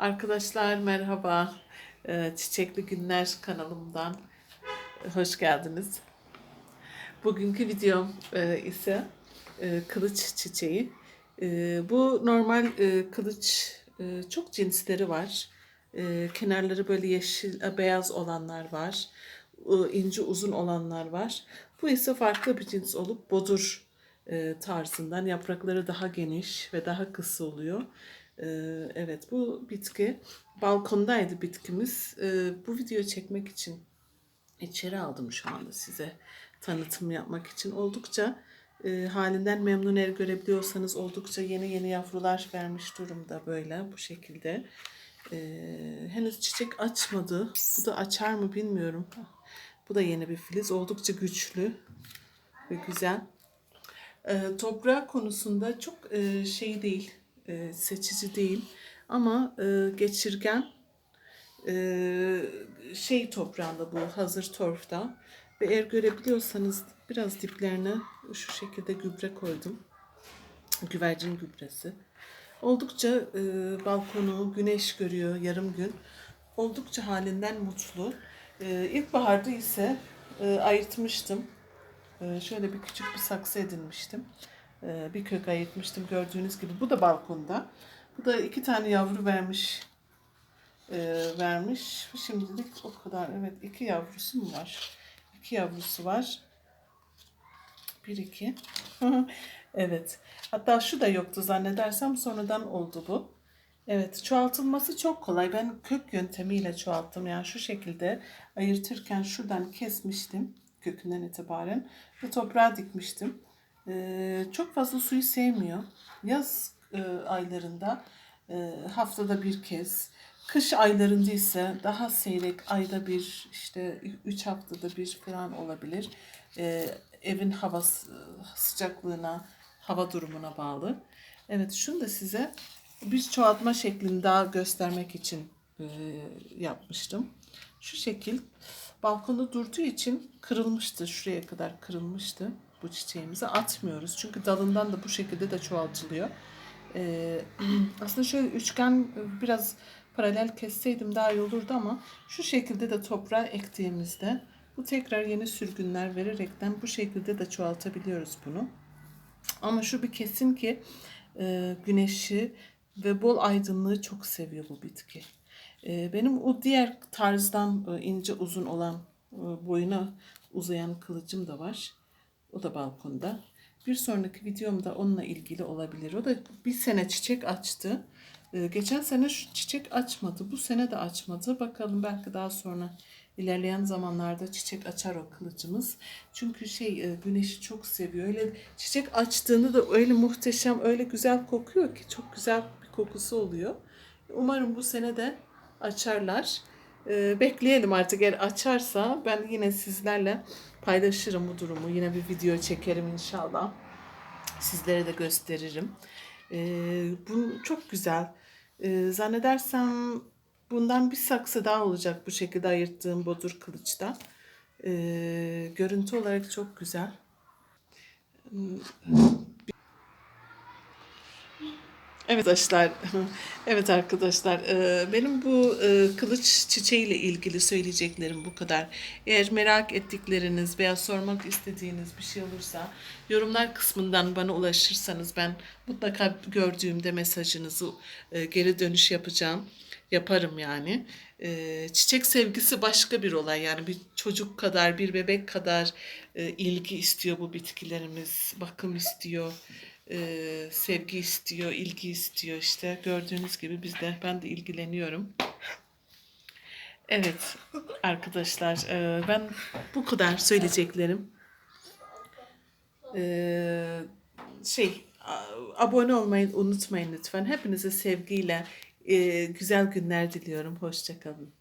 Arkadaşlar merhaba. Ee, Çiçekli Günler kanalımdan hoş geldiniz. Bugünkü videom e, ise e, kılıç çiçeği. E, Bu normal kılıç çok cinsleri var. Kenarları böyle yeşil, beyaz olanlar var. İnce uzun olanlar var. Bu ise farklı bir cins olup bodur tarzından. Yaprakları daha geniş ve daha kısa oluyor. E, Evet bu bitki balkondaydı bitkimiz. E, Bu videoyu çekmek için içeri aldım şu anda size tanıtım yapmak için. Oldukça e, halinden memnun el görebiliyorsanız oldukça yeni yeni yavrular vermiş durumda böyle bu şekilde. E, henüz çiçek açmadı. Bu da açar mı bilmiyorum. Bu da yeni bir filiz. Oldukça güçlü ve güzel. E, toprağı konusunda çok e, şey değil, e, seçici değil. Ama e, geçirgen e, şey toprağında bu hazır torfta. Ve eğer görebiliyorsanız biraz diplerine şu şekilde gübre koydum. Güvercin gübresi. Oldukça e, balkonu güneş görüyor yarım gün. Oldukça halinden mutlu. E, ilkbaharda ise e, ayırtmıştım. E, şöyle bir küçük bir saksı edinmiştim. E, bir kök ayırtmıştım gördüğünüz gibi. Bu da balkonda. Bu da iki tane yavru vermiş e, vermiş. Şimdilik o kadar. Evet iki yavrusu mu var? İki yavrusu var. Bir iki. evet. Hatta şu da yoktu zannedersem sonradan oldu bu. Evet çoğaltılması çok kolay. Ben kök yöntemiyle çoğalttım. Yani şu şekilde ayırtırken şuradan kesmiştim kökünden itibaren ve toprağa dikmiştim. Ee, çok fazla suyu sevmiyor. Yaz e, aylarında e, haftada bir kez, kış aylarında ise daha seyrek ayda bir işte üç haftada bir falan olabilir. Ee, evin havası sıcaklığına, hava durumuna bağlı. Evet şunu da size bir çoğaltma şeklini daha göstermek için e, yapmıştım. Şu şekil balkonda durduğu için kırılmıştı. Şuraya kadar kırılmıştı bu çiçeğimizi. Atmıyoruz. Çünkü dalından da bu şekilde de çoğaltılıyor. Ee, aslında şöyle üçgen e, biraz paralel kesseydim daha iyi olurdu ama şu şekilde de toprağa ektiğimizde bu tekrar yeni sürgünler vererekten bu şekilde de çoğaltabiliyoruz bunu. Ama şu bir kesin ki e, güneşi ve bol aydınlığı çok seviyor bu bitki. E, benim o diğer tarzdan ince uzun olan boyuna uzayan kılıcım da var. O da balkonda. Bir sonraki videomda onunla ilgili olabilir. O da bir sene çiçek açtı. E, geçen sene şu çiçek açmadı. Bu sene de açmadı. Bakalım belki daha sonra ilerleyen zamanlarda çiçek açar o kılıcımız. Çünkü şey e, güneşi çok seviyor. Öyle çiçek açtığında da öyle muhteşem, öyle güzel kokuyor ki çok güzel bir kokusu oluyor. Umarım bu sene de açarlar. E, bekleyelim artık eğer açarsa ben yine sizlerle paylaşırım bu durumu. Yine bir video çekerim inşallah. Sizlere de gösteririm. E, bu çok güzel. E, zannedersem bundan bir saksı daha olacak bu şekilde ayırttığım bodur kılıçta. Görüntü olarak çok güzel. Evet arkadaşlar, evet arkadaşlar, benim bu e, kılıç çiçeğiyle ilgili söyleyeceklerim bu kadar. Eğer merak ettikleriniz veya sormak istediğiniz bir şey olursa yorumlar kısmından bana ulaşırsanız ben mutlaka gördüğümde mesajınızı e, geri dönüş yapacağım. Yaparım yani. E, Çiçek sevgisi başka bir olay yani bir çocuk kadar, bir bebek kadar e, ilgi istiyor bu bitkilerimiz, bakım istiyor e, sevgi istiyor, ilgi istiyor işte. Gördüğünüz gibi biz de ben de ilgileniyorum. Evet arkadaşlar e, ben bu kadar söyleyeceklerim. E, şey abone olmayı unutmayın lütfen. Hepinize sevgiyle güzel günler diliyorum. Hoşçakalın.